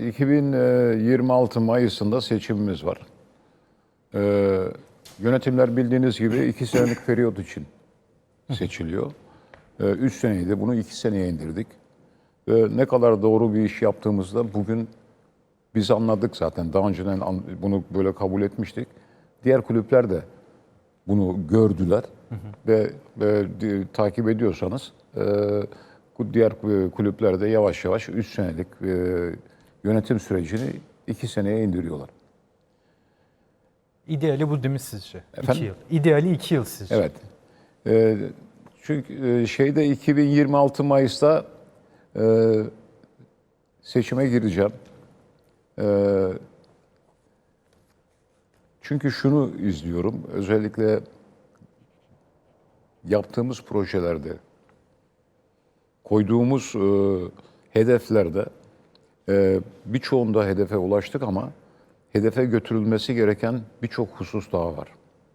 2026 Mayıs'ında seçimimiz var. Ee, yönetimler bildiğiniz gibi iki senelik periyot için seçiliyor. Ee, üç seneydi, bunu iki seneye indirdik. Ve ne kadar doğru bir iş yaptığımızda bugün biz anladık zaten. Daha önceden bunu böyle kabul etmiştik. Diğer kulüpler de bunu gördüler ve, ve takip ediyorsanız e, diğer e, kulüpler de yavaş yavaş 3 senelik e, yönetim sürecini 2 seneye indiriyorlar. İdeali bu değil mi sizce? Efendim? İki yıl. İdeali iki yıl sizce. Evet. E, çünkü şeyde 2026 Mayıs'ta e, seçime gireceğim. E, çünkü şunu izliyorum. Özellikle yaptığımız projelerde, koyduğumuz e, hedeflerde e, birçoğunda hedefe ulaştık ama hedefe götürülmesi gereken birçok husus daha var.